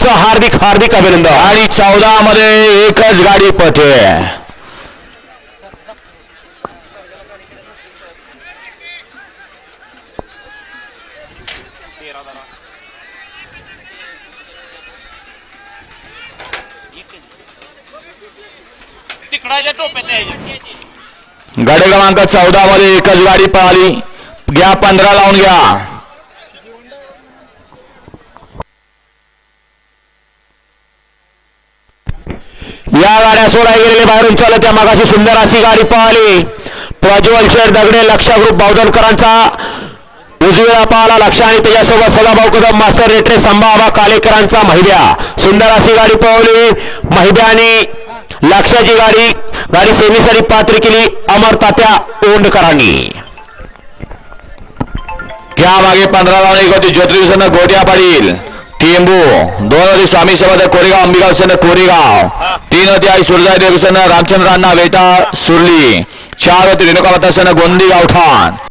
क्रमांकाचं हार्दिक हार्दिक अभिनंदन. आणि चौदा मध्ये एकच गाडी पथे. यायचे गाडी क्रमांक चौदा मध्ये एकच गाडी पळाली घ्या पंधरा लावून घ्या. या गाड्या सोडाय गेलेले बाहेरून चालत त्या मागाशी सुंदर अशी गाडी पळाली प्रज्वल शेठ दगडे लक्ष ग्रुप बावधनकरांचा उजवीला पाहला लक्ष आणि त्याच्यासोबत सदाभाऊ कदम मास्टर रेटरे संभाबा कालेकरांचा महिद्या सुंदर अशी गाडी पळवली महिद्याने लक्षाची गाडी गाडी सेमीसाठी पात्र केली अमर तात्या ओंडकरांनी. घ्या मागे पंधरा लावून एक होती ज्योतिषनं गोट्या पाडील. टेंबू दोन होती स्वामी समर्थ कोरेगाव अंबिगाव सन कोरेगाव. तीन होती आई सुरजाई देवसन रामचंद्र रामचंद्रांना वेता सुरली. चार होती रेणुका माता सन गोंदी गावठाण.